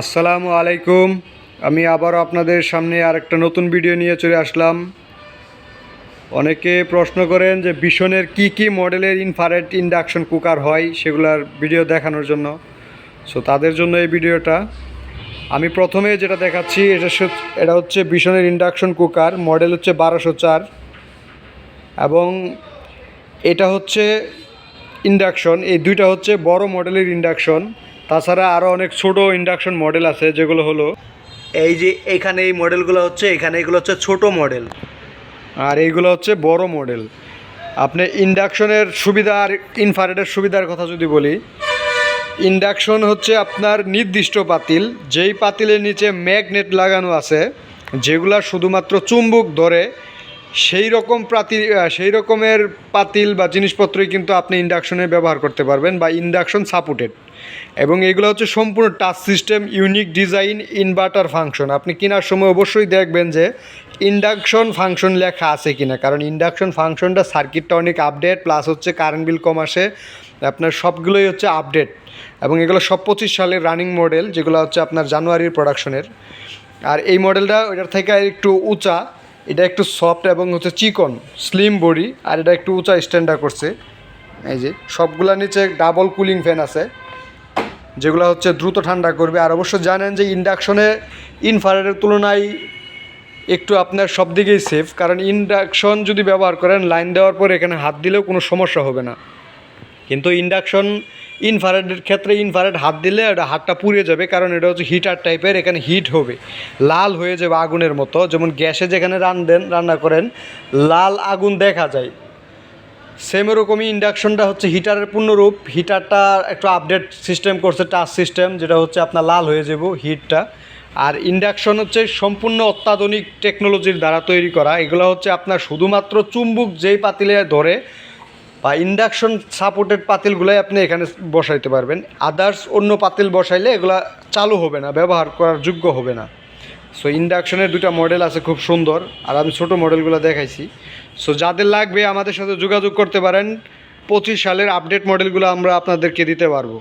আসসালামু আলাইকুম। আমি আবারও আপনাদের সামনে আরেকটা নতুন ভিডিও নিয়ে চলে আসলাম। অনেকে প্রশ্ন করেন যে ভীষণের কি কি মডেলের ইনফারেট ইন্ডাকশন কুকার হয় সেগুলার ভিডিও দেখানোর জন্য। সো তাদের জন্য এই ভিডিওটা। আমি প্রথমে যেটা দেখাচ্ছি, এটা এটা হচ্ছে ভীষণের ইন্ডাকশন কুকার মডেল হচ্ছে বারোশো চার। এবং এটা হচ্ছে ইন্ডাকশন এই দুইটা হচ্ছে বড় মডেলের ইন্ডাকশন তাছাড়া আরও অনেক ছোট ইন্ডাকশন মডেল আছে, যেগুলো হলো এই যে এখানে এই মডেলগুলো হচ্ছে, এখানে এগুলো হচ্ছে ছোট মডেল আর এইগুলো হচ্ছে বড় মডেল আপনি ইন্ডাকশনের সুবিধা আর ইনফারেটের সুবিধার কথা যদি বলি ইন্ডাকশন হচ্ছে আপনার নির্দিষ্ট পাতিল, যেই পাতিলের নিচে ম্যাগনেট লাগানো আছে, যেগুলা শুধুমাত্র চুম্বক ধরে সেই রকম পাতিল সেই রকমের পাতিল বা জিনিসপত্রই কিন্তু আপনি ইন্ডাকশনে ব্যবহার করতে পারবেন বা ইন্ডাকশন সাপোর্টেড এবং এগুলো হচ্ছে সম্পূর্ণ touch system unique design inverter function আপনি কেনার সময় অবশ্যই দেখবেন যে ইন্ডাকশন ফাংশন লেখা আছে কিনা। কারণ ইন্ডাকশন ফাংশনটা সার্কিটটা অনেক আপডেট প্লাস হচ্ছে কারেন্ট বিল কম আসে, আপনার সবগুলোই হচ্ছে আপডেট এবং এগুলো সব পঁচিশ সালের রানিং মডেল যেগুলো হচ্ছে আপনার জানুয়ারির প্রোডাকশনের আর এই মডেলটা ওইটার থেকে একটু উঁচা। এটা একটু সফট এবং হচ্ছে চিকন স্লিম বডি আর এটা একটু উঁচা স্ট্যান্ডার্ড করছে। এই যে, সবগুলা নিচে ডাবল কুলিং ফ্যান আছে, যেগুলো হচ্ছে দ্রুত ঠান্ডা করবে। আর অবশ্য জানেন যে ইন্ডাকশনে ইনফারেটের তুলনায় একটু আপনার সব দিকেই সেফ কারণ ইন্ডাকশন যদি ব্যবহার করেন লাইন দেওয়ার পর এখানে হাত দিলেও কোনো সমস্যা হবে না। কিন্তু ইন্ডাকশন ইনফারেটের ক্ষেত্রে ইনফারেট হাত দিলে এটা হাতটা পুড়ে যাবে, কারণ এটা হচ্ছে হিটার টাইপের এখানে হিট হবে। লাল হয়ে যাবে আগুনের মতো, যেমন গ্যাসে যেখানে রান্ধেন রান্না করেন, লাল আগুন দেখা যায়। সেম এরকমই ইন্ডাকশনটা হচ্ছে হিটারের পূর্ণরূপ হিটারটা একটু আপডেট সিস্টেম করছে টাচ সিস্টেম যেটা হচ্ছে আপনার লাল হয়ে যাব হিটটা আর ইন্ডাকশন হচ্ছে সম্পূর্ণ অত্যাধুনিক টেকনোলজির দ্বারা তৈরি করা। এগুলো হচ্ছে আপনার শুধুমাত্র চুম্বুক যেই পাতিলে ধরে বা ইন্ডাকশন সাপোর্টেড পাতিলগুলাই আপনি এখানে বসাইতে পারবেন। আদার্স অন্য পাতিল বসাইলে এগুলা চালু হবে না, ব্যবহার করার যোগ্য হবে না। সো ইন্ডাকশনের দুটা মডেল আছে খুব সুন্দর, আর আমি ছোটো মডেলগুলো দেখাইছি। সো যাদের লাগবে আমাদের সাথে যোগাযোগ করতে পারেন, পঁচিশ সালের আপডেট মডেলগুলো আমরা আপনাদেরকে দিতে পারব।